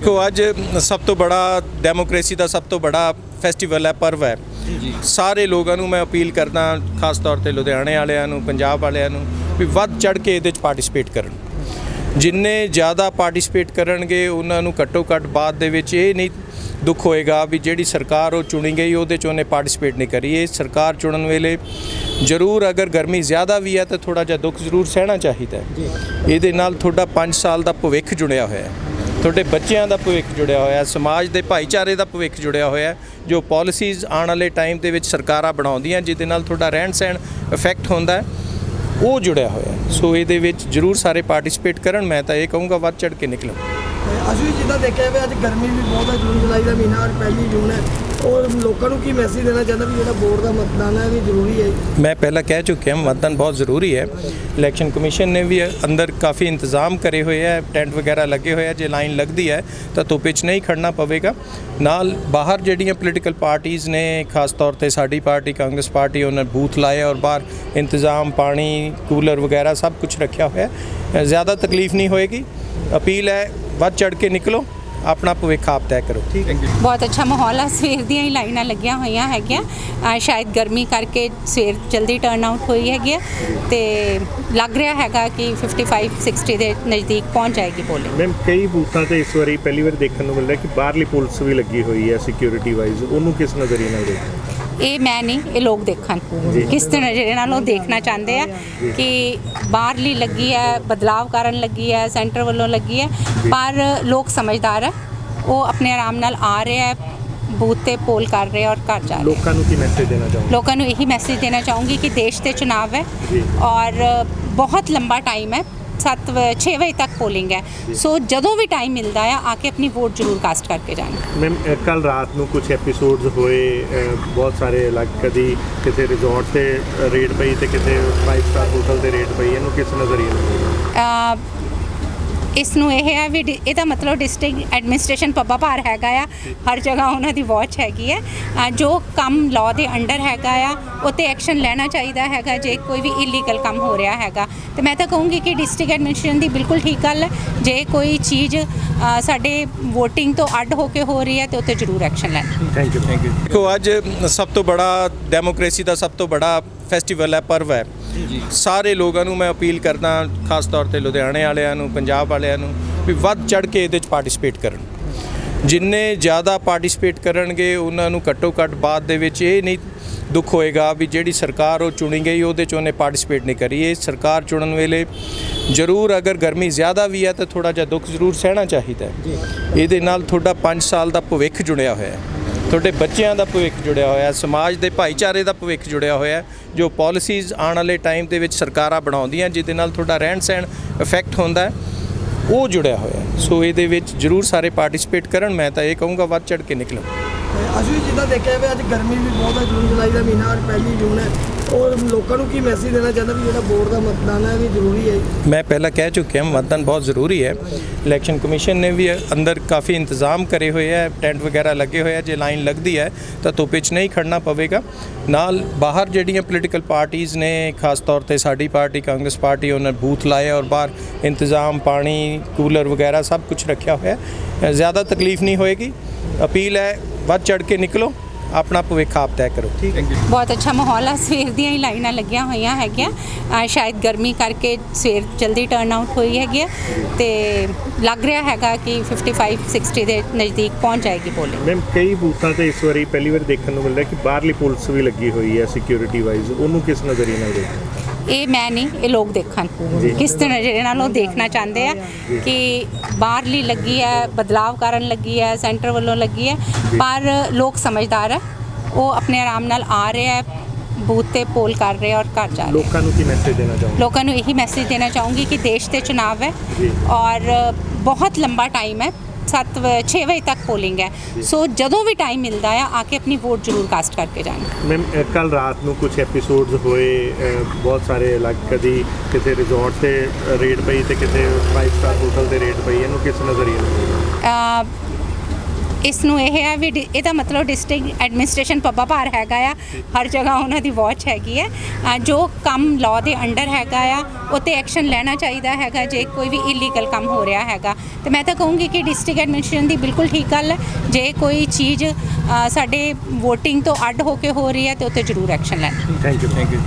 ਦੇਖੋ ਅੱਜ ਸਭ ਤੋਂ ਬੜਾ ਡੈਮੋਕ੍ਰੇਸੀ ਦਾ ਸਭ ਤੋਂ ਬੜਾ ਫੈਸਟੀਵਲ ਹੈ ਪਰਵ ਹੈ। ਸਾਰੇ ਲੋਕਾਂ ਨੂੰ ਮੈਂ ਅਪੀਲ ਕਰਦਾ ਖਾਸ ਤੌਰ ਤੇ ਲੁਧਿਆਣੇ ਵਾਲਿਆਂ ਨੂੰ ਪੰਜਾਬ ਵਾਲਿਆਂ ਨੂੰ ਵੀ ਵੱਧ ਚੜ ਕੇ ਇਹਦੇ ਵਿੱਚ ਪਾਰਟਿਸਿਪੇਟ ਕਰਨ। ਜਿੰਨੇ ਜ਼ਿਆਦਾ ਪਾਰਟਿਸਿਪੇਟ ਕਰਨਗੇ ਉਹਨਾਂ ਨੂੰ ਘੱਟੋ ਘੱਟ ਬਾਅਦ ਦੇ ਵਿੱਚ ਇਹ ਨਹੀਂ ਦੁੱਖ ਹੋਏਗਾ ਵੀ ਜਿਹੜੀ ਸਰਕਾਰ ਉਹ ਚੁਣੀ ਗਈ ਉਹਦੇ 'ਚ ਉਹਨੇ ਪਾਰਟਿਸਿਪੇਟ ਨਹੀਂ ਕਰੀ। ਇਹ ਸਰਕਾਰ ਚੁਣਨ ਵੇਲੇ ਜ਼ਰੂਰ ਅਗਰ ਗਰਮੀ ਜ਼ਿਆਦਾ ਵੀ ਹੈ ਤਾਂ ਥੋੜਾ ਜਿਹਾ ਦੁੱਖ ਜ਼ਰੂਰ ਸਹਿਣਾ ਚਾਹੀਦਾ ਹੈ। ਇਹਦੇ ਨਾਲ ਤੁਹਾਡਾ 5 ਸਾਲ ਦਾ ਭਵਿੱਖ ਜੁੜਿਆ ਹੋਇਆ ਹੈ। ਤੁਹਾਡੇ ਬੱਚਿਆਂ ਦਾ ਭਵਿੱਖ ਜੁੜਿਆ ਹੋਇਆ ਹੈ, ਸਮਾਜ ਦੇ ਭਾਈਚਾਰੇ ਦਾ ਭਵਿੱਖ ਜੁੜਿਆ ਹੋਇਆ ਹੈ, ਜੋ ਪਾਲਿਸੀਜ਼ ਆਉਣ ਵਾਲੇ ਟਾਈਮ ਦੇ ਵਿੱਚ ਸਰਕਾਰਾਂ ਬਣਾਉਂਦੀਆਂ, ਜਿਹਦੇ ਨਾਲ ਤੁਹਾਡਾ ਰਹਿਣ ਸਹਿਣ ਇਫੈਕਟ ਹੁੰਦਾ ਹੈ, ਉਹ ਜੁੜਿਆ ਹੋਇਆ ਹੈ। ਸੋ ਇਹਦੇ ਵਿੱਚ ਜ਼ਰੂਰ ਸਾਰੇ ਪਾਰਟਿਸਿਪੇਟ ਕਰਨ, ਮੈਂ ਤਾਂ ਇਹ ਕਹੂੰਗਾ, ਵੱਧ ਚੜ ਕੇ ਨਿਕਲੋ ਅਸੀਂ ਜਿੱਦਾਂ ਦੇਖਿਆ ਵੀ, ਅੱਜ ਗਰਮੀ ਵੀ ਬਹੁਤ ਹੈ, ਜੂਨ ਜੁਲਾਈ ਦਾ ਮਹੀਨਾ ਔਰ ਪਹਿਲੀ ਜੂਨ ਹੈ ਔਰ ਲੋਕਾਂ ਨੂੰ ਕੀ ਮੈਸੇਜ ਦੇਣਾ ਚਾਹੁੰਦਾ ਵੀ ਜਿਹੜਾ ਵੋਟ ਦਾ ਮਤਦਾਨ ਹੈ ਵੀ ਜ਼ਰੂਰੀ ਹੈ ਮੈਂ ਪਹਿਲਾਂ ਕਹਿ ਚੁੱਕਿਆ ਮਤਦਾਨ ਬਹੁਤ ਜ਼ਰੂਰੀ ਹੈ। ਇਲੈਕਸ਼ਨ ਕਮਿਸ਼ਨ ਨੇ ਵੀ ਅੰਦਰ ਕਾਫੀ ਇੰਤਜ਼ਾਮ ਕਰੇ ਹੋਏ ਹੈ ਟੈਂਟ ਵਗੈਰਾ ਲੱਗੇ ਹੋਏ ਹੈ, ਜੇ ਲਾਈਨ ਲੱਗਦੀ ਹੈ, ਤਾਂ ਧੁੱਪ ਵਿੱਚ ਨਹੀਂ ਖੜਨਾ ਪਵੇਗਾ। ਨਾਲ ਬਾਹਰ ਜਿਹੜੀਆਂ ਪੋਲੀਟੀਕਲ ਪਾਰਟੀਆਂ ਨੇ, ਖਾਸ ਤੌਰ ਤੇ ਸਾਡੀ ਪਾਰਟੀ, ਕਾਂਗਰਸ ਪਾਰਟੀ, ਉਹਨਾਂ ਨੇ ਬੂਥ ਲਾਏ ਔਰ ਬਾਹਰ ਇੰਤਜ਼ਾਮ, ਪਾਣੀ, ਕੂਲਰ ਵਗੈਰਾ ਸਭ ਕੁਝ ਰੱਖਿਆ ਹੋਇਆ ਹੈ। ਜ਼ਿਆਦਾ ਤਕਲੀਫ ਨਹੀਂ ਹੋਏਗੀ। ਅਪੀਲ ਹੈ, ਵੱਧ ਚੜ ਕੇ ਨਿਕਲੋ। ਆਪਣਾ ਭਵਿੱਖ ਆਪ ਤੈਅ ਕਰੋ। ਠੀਕ ਹੈ ਬਹੁਤ ਅੱਛਾ ਮਾਹੌਲ ਆ। ਸਵੇਰ ਦੀਆਂ ਹੀ ਲਾਈਨਾਂ ਲੱਗੀਆਂ ਹੋਈਆਂ ਹੈਗੀਆਂ। ਸ਼ਾਇਦ ਗਰਮੀ ਕਰਕੇ ਸਵੇਰ ਜਲਦੀ ਟਰਨ ਆਊਟ ਹੋਈ ਹੈਗੀ ਆ। ਤੇ ਲੱਗ ਰਿਹਾ ਹੈਗਾ ਕਿ 55 60 ਦੇ ਨਜ਼ਦੀਕ ਪਹੁੰਚ ਜਾਏਗੀ ਪੋਲਿੰਗ ਮੈਮ ਕਈ ਬੂਥਾਂ ਤੇ ਇਸ ਵਾਰੀ ਪਹਿਲੀ ਵਾਰ ਦੇਖਣ ਨੂੰ ਮਿਲ ਰਿਹਾ ਕਿ ਬਾਹਰਲੀ ਪੁਲਿਸ ਵੀ ਲੱਗੀ ਹੋਈ ਹੈ ਸਿਕਿਉਰਿਟੀ ਵਾਈਜ਼ ਉਹਨੂੰ ਕਿਸ ਨਜ਼ਰੀਏ ਨਾਲ ਦੇਖਦੇ ਹੋ? ਇਹ ਮੈਂ ਨਹੀਂ ਇਹ ਲੋਕ ਦੇਖਣ। ਕਿਸ ਤਰ੍ਹਾਂ ਜਿਹੜੇ ਨਾਲ ਉਹ ਦੇਖਣਾ ਚਾਹੁੰਦੇ ਆ ਕਿ ਬਾਹਰਲੀ ਲੱਗੀ ਹੈ ਬਦਲਾਵ ਕਰਨ ਲੱਗੀ ਹੈ ਸੈਂਟਰ ਵੱਲੋਂ ਲੱਗੀ ਹੈ ਪਰ ਲੋਕ ਸਮਝਦਾਰ ਹੈ। ਉਹ ਆਪਣੇ ਆਰਾਮ ਨਾਲ ਆ ਰਹੇ ਹੈ ਬੂਥ ਤੇ ਪੋਲ ਕਰ ਰਹੇ ਔਰ ਘਰ ਜਾ ਰਹੇ ਲੋਕਾਂ ਨੂੰ ਕੀ ਮੈਸੇਜ ਦੇਣਾ ਚਾਹੁੰਦੇ ਲੋਕਾਂ ਨੂੰ ਇਹੀ ਮੈਸੇਜ ਦੇਣਾ ਚਾਹੂੰਗੀ ਕਿ ਦੇਸ਼ ਤੇ ਚੁਣਾਵ ਹੈ। ਔਰ ਬਹੁਤ ਲੰਬਾ ਟਾਈਮ ਹੈ। 7 6 ਵਜੇ ਤੱਕ ਪੋਲਿੰਗ ਹੈ। ਸੋ ਜਦੋਂ ਵੀ ਟਾਈਮ ਮਿਲਦਾ ਹੈ ਆ ਕੇ ਆਪਣੀ ਵੋਟ ਜ਼ਰੂਰ ਕਾਸਟ ਕਰਕੇ ਜਾਣ। ਮੈਮ ਕੱਲ ਰਾਤ ਨੂੰ ਕੁਝ ਐਪੀਸੋਡਸ ਹੋਏ ਬਹੁਤ ਸਾਰੇ ਅਲੱਗ ਕਦੀ ਕਿਸੇ ਰਿਜ਼ੋਰਟ ਤੇ ਰੇਡ ਪਈ ਤੇ ਕਿਸੇ 5 ਸਟਾਰ ਹੋਟਲ ਤੇ ਰੇਡ ਪਈ ਇਹਨੂੰ ਕਿਸ ਨਜ਼ਰੀਏ ਨਾਲ? ਇਸ ਨੂੰ ਇਹ ਹੈ ਵੀ ਡਿ- ਇਹਦਾ ਮਤਲਬ ਡਿਸਟ੍ਰਿਕਟ ਐਡਮਿਨਿਸਟ੍ਰੇਸ਼ਨ ਪੱਬਾ ਭਾਰ ਹੈਗਾ ਆ। ਹਰ ਜਗ੍ਹਾ ਉਹਨਾਂ ਦੀ ਵਾਚ ਹੈਗੀ ਹੈ। ਅ, ਜੋ ਕੰਮ ਲਾਅ ਦੇ ਅੰਡਰ ਹੈਗਾ ਆ ਉਤੇ ਐਕਸ਼ਨ ਲੈਣਾ ਚਾਹੀਦਾ ਹੈਗਾ ਜੇ ਕੋਈ ਵੀ ਇਲੀਗਲ ਕੰਮ ਹੋ ਰਿਹਾ ਹੈਗਾ। ਤੇ ਮੈਂ ਤਾਂ ਕਹੂੰਗੀ ਕਿ ਡਿਸਟ੍ਰਿਕਟ ਐਡਮਿਨਿਸਟ੍ਰੇਸ਼ਨ ਦੀ ਬਿਲਕੁਲ ਠੀਕ ਗੱਲ ਹੈ। ਜੇ ਕੋਈ ਚੀਜ਼ ਅ, ਸਾਡੇ VOTING ਤੋਂ ਅੱਡ ਹੋ ਕੇ ਹੋ ਰਹੀ ਹੈ ਤੇ ਉੱਤੇ ਜ਼ਰੂਰ ਐਕਸ਼ਨ ਲੈਣ। ਥੈਂਕ ਯੂ ਥੈਂਕ ਯੂ ਦੇਖੋ ਅੱਜ ਸਭ ਤੋਂ ਬੜਾ ਡੈਮੋਕ੍ਰੇਸੀ ਦਾ ਸਭ ਤੋਂ ਬੜਾ ਫੈਸਟੀਵਲ ਹੈ ਪਰਵ ਹੈ। ਸਾਰੇ ਲੋਕਾਂ ਨੂੰ ਮੈਂ ਅਪੀਲ ਕਰਦਾ ਖਾਸ ਤੌਰ ਤੇ ਲੁਧਿਆਣੇ ਵਾਲਿਆਂ ਨੂੰ ਪੰਜਾਬ ਵਾਲਿਆਂ ਨੂੰ ਵੀ ਵੱਧ ਚੜ ਕੇ ਇਹਦੇ ਵਿੱਚ ਪਾਰਟਿਸਿਪੇਟ ਕਰਨ। ਜਿੰਨੇ ਜ਼ਿਆਦਾ ਪਾਰਟਿਸਿਪੇਟ ਕਰਨਗੇ ਉਹਨਾਂ ਨੂੰ ਘੱਟੋ ਘੱਟ ਬਾਅਦ ਦੇ ਵਿੱਚ ਇਹ ਨਹੀਂ ਦੁੱਖ ਹੋਏਗਾ ਵੀ ਜਿਹੜੀ ਸਰਕਾਰ ਉਹ ਚੁਣੀ ਗਈ ਉਹਦੇ 'ਚ ਉਹਨੇ ਪਾਰਟਿਸਿਪੇਟ ਨਹੀਂ ਕਰੀ। ਇਹ ਸਰਕਾਰ ਚੁਣਨ ਵੇਲੇ ਜ਼ਰੂਰ ਅਗਰ ਗਰਮੀ ਜ਼ਿਆਦਾ ਵੀ ਹੈ ਤਾਂ ਥੋੜਾ ਜਿਹਾ ਦੁੱਖ ਜ਼ਰੂਰ ਸਹਿਣਾ ਚਾਹੀਦਾ ਹੈ। ਇਹਦੇ ਨਾਲ ਤੁਹਾਡਾ 5 ਸਾਲ ਦਾ ਭਵਿੱਖ ਜੁੜਿਆ ਹੋਇਆ ਹੈ। ਤੁਹਾਡੇ ਬੱਚਿਆਂ ਦਾ ਭਵਿੱਖ ਜੁੜਿਆ ਹੋਇਆ ਹੈ, ਸਮਾਜ ਦੇ ਭਾਈਚਾਰੇ ਦਾ ਭਵਿੱਖ ਜੁੜਿਆ ਹੋਇਆ ਹੈ, ਜੋ ਪਾਲਿਸੀਜ਼ ਆਉਣ ਵਾਲੇ ਟਾਈਮ ਦੇ ਵਿੱਚ ਸਰਕਾਰਾਂ ਬਣਾਉਂਦੀਆਂ, ਜਿਹਦੇ ਨਾਲ ਤੁਹਾਡਾ ਰਹਿਣ ਸਹਿਣ ਇਫੈਕਟ ਹੁੰਦਾ ਹੈ, ਉਹ ਜੁੜਿਆ ਹੋਇਆ ਸੋ ਇਹਦੇ ਵਿੱਚ ਜ਼ਰੂਰ ਸਾਰੇ ਪਾਰਟਿਸਿਪੇਟ ਕਰਨ, ਮੈਂ ਤਾਂ ਇਹ ਕਹੂੰਗਾ, ਵੱਧ ਚੜ ਕੇ ਨਿਕਲੋ। ਅਸੀਂ ਜਿੱਦਾਂ ਦੇਖਿਆ ਵੀ ਅੱਜ ਗਰਮੀ ਵੀ ਬਹੁਤ ਹੈ, ਜੂਨ ਜੁਲਾਈ ਦਾ ਮਹੀਨਾ ਔਰ ਪਹਿਲੀ ਜੂਨ ਹੈ। ਔਰ ਲੋਕਾਂ ਨੂੰ ਕੀ ਮੈਸੇਜ ਦੇਣਾ ਚਾਹੁੰਦਾ ਵੀ ਜਿਹੜਾ ਵੋਟ ਦਾ ਮਤਦਾਨ ਹੈ ਵੀ ਜ਼ਰੂਰੀ ਹੈ? ਮੈਂ ਪਹਿਲਾਂ ਕਹਿ ਚੁੱਕਿਆ, ਮਤਦਾਨ ਬਹੁਤ ਜ਼ਰੂਰੀ ਹੈ। ਇਲੈਕਸ਼ਨ ਕਮਿਸ਼ਨ ਨੇ ਵੀ ਅੰਦਰ ਕਾਫੀ ਇੰਤਜ਼ਾਮ ਕਰੇ ਹੋਏ ਹੈ ਟੈਂਟ ਵਗੈਰਾ ਲੱਗੇ ਹੋਏ ਹੈ, ਜੇ ਲਾਈਨ ਲੱਗਦੀ ਹੈ, ਤਾਂ ਧੁੱਪ 'ਚ ਨਹੀਂ ਖੜਨਾ ਪਵੇਗਾ। ਨਾਲ ਬਾਹਰ ਜਿਹੜੀਆਂ ਪੋਲੀਟੀਕਲ ਪਾਰਟੀਆਂ ਨੇ, ਖਾਸ ਤੌਰ ਤੇ ਸਾਡੀ ਪਾਰਟੀ, ਕਾਂਗਰਸ ਪਾਰਟੀ, ਉਹਨਾਂ ਨੇ ਬੂਥ ਲਾਏ ਔਰ ਬਾਹਰ ਇੰਤਜ਼ਾਮ, ਪਾਣੀ, ਕੂਲਰ ਵਗੈਰਾ ਸਭ ਕੁਝ ਰੱਖਿਆ ਹੋਇਆ ਹੈ। ਜ਼ਿਆਦਾ ਤਕਲੀਫ ਨਹੀਂ ਹੋਏਗੀ। ਅਪੀਲ ਹੈ, ਵੱਧ ਚੜ ਕੇ ਨਿਕਲੋ। ਆਪਣਾ ਭਵਿੱਖ ਆਪ ਤੈਅ ਕਰੋ। ਠੀਕ ਹੈ ਬਹੁਤ ਅੱਛਾ ਮਾਹੌਲ ਆ। ਸਵੇਰ ਦੀਆਂ ਹੀ ਲਾਈਨਾਂ ਲੱਗੀਆਂ ਹੋਈਆਂ ਹੈਗੀਆਂ। ਅ, ਸ਼ਾਇਦ ਗਰਮੀ ਕਰਕੇ ਸਵੇਰ ਜਲਦੀ ਟਰਨ ਆਊਟ ਹੋਈ ਹੈਗੀ ਆ ਤੇ ਲੱਗ ਰਿਹਾ ਹੈਗਾ ਕਿ 55 60 ਦੇ ਨਜ਼ਦੀਕ ਪਹੁੰਚ ਜਾਏਗੀ ਪੋਲਿੰਗ ਮੈਮ ਕਈ ਬੂਥਾਂ ਤੇ ਇਸ ਵਾਰੀ ਪਹਿਲੀ ਵਾਰ ਦੇਖਣ ਨੂੰ ਮਿਲ ਰਿਹਾ ਕਿ ਬਾਹਰਲੀ ਪੁਲਿਸ ਵੀ ਲੱਗੀ ਹੋਈ ਹੈ ਸਿਕਿਉਰਿਟੀ ਵਾਈਜ਼ ਉਹਨੂੰ ਕਿਸ ਨਜ਼ਰੀਏ ਨਾਲ ਦੇਖਦੇ ਹੋ? ਇਹ ਮੈਂ ਨਹੀਂ ਇਹ ਲੋਕ ਦੇਖਣ। ਕਿਸ ਤਰ੍ਹਾਂ ਜਿਹੜੇ ਨਾਲ ਉਹ ਦੇਖਣਾ ਚਾਹੁੰਦੇ ਆ ਕਿ ਬਾਹਰਲੀ ਲੱਗੀ ਹੈ ਬਦਲਾਵ ਕਰਨ ਲੱਗੀ ਹੈ ਸੈਂਟਰ ਵੱਲੋਂ ਲੱਗੀ ਹੈ ਪਰ ਲੋਕ ਸਮਝਦਾਰ ਹੈ। ਉਹ ਆਪਣੇ ਆਰਾਮ ਨਾਲ ਆ ਰਹੇ ਹੈ ਬੂਥ ਤੇ ਪੋਲ ਕਰ ਰਹੇ ਔਰ ਘਰ ਜਾ ਰਹੇ। ਲੋਕਾਂ ਨੂੰ ਕੀ ਮੈਸੇਜ ਦੇਣਾ ਚਾਹੁੰਦੇ ਲੋਕਾਂ ਨੂੰ ਇਹੀ ਮੈਸੇਜ ਦੇਣਾ ਚਾਹੂੰਗੀ ਕਿ ਦੇਸ਼ ਤੇ ਚੁਣਾਵ ਹੈ। ਔਰ ਬਹੁਤ ਲੰਬਾ ਟਾਈਮ ਹੈ। 7 6 ਵਜੇ ਤੱਕ ਪੋਲਿੰਗ ਹੈ। ਸੋ ਜਦੋਂ ਵੀ ਟਾਈਮ ਮਿਲਦਾ ਹੈ ਆ ਕੇ ਆਪਣੀ ਵੋਟ ਜ਼ਰੂਰ ਕਾਸਟ ਕਰਕੇ ਜਾਣ। ਮੈਮ ਕੱਲ ਰਾਤ ਨੂੰ ਕੁਝ ਐਪੀਸੋਡਸ ਹੋਏ ਬਹੁਤ ਸਾਰੇ ਅਲੱਗ ਕਦੀ ਕਿਸੇ ਰਿਜ਼ੋਰਟ ਤੇ ਰੇਡ ਪਈ ਤੇ ਕਿਸੇ 5 ਸਟਾਰ ਹੋਟਲ ਤੇ ਰੇਡ ਪਈ ਇਹਨੂੰ ਕਿਸ ਨਜ਼ਰੀਏ ਨਾਲ? ਇਸ ਨੂੰ ਇਹ ਹੈ ਵੀ ਡਿ- ਇਹਦਾ ਮਤਲਬ ਡਿਸਟ੍ਰਿਕਟ ਐਡਮਿਨਿਸਟ੍ਰੇਸ਼ਨ ਪੱਬਾ ਭਾਰ ਹੈਗਾ ਆ। ਹਰ ਜਗ੍ਹਾ ਉਹਨਾਂ ਦੀ ਵਾਚ ਹੈਗੀ ਹੈ। ਅ, ਜੋ ਕੰਮ ਲਾਅ ਦੇ ਅੰਡਰ ਹੈਗਾ ਆ ਉਹ ਤੇ ਐਕਸ਼ਨ ਲੈਣਾ ਚਾਹੀਦਾ ਹੈਗਾ ਜੇ ਕੋਈ ਵੀ ਇਲੀਗਲ ਕੰਮ ਹੋ ਰਿਹਾ ਹੈਗਾ। ਤੇ ਮੈਂ ਤਾਂ ਕਹੂੰਗੀ ਕਿ ਡਿਸਟ੍ਰਿਕਟ ਐਡਮਿਨਿਸਟ੍ਰੇਸ਼ਨ ਦੀ ਬਿਲਕੁਲ ਠੀਕ ਗੱਲ ਹੈ। ਜੇ ਕੋਈ ਚੀਜ਼ ਅ, ਸਾਡੇ VOTING ਤੋਂ ਅੱਡ ਹੋ ਕੇ ਹੋ ਰਹੀ ਹੈ ਤੇ ਉੱਤੇ ਜ਼ਰੂਰ ਐਕਸ਼ਨ ਲੈਣਾ। Thank you thank you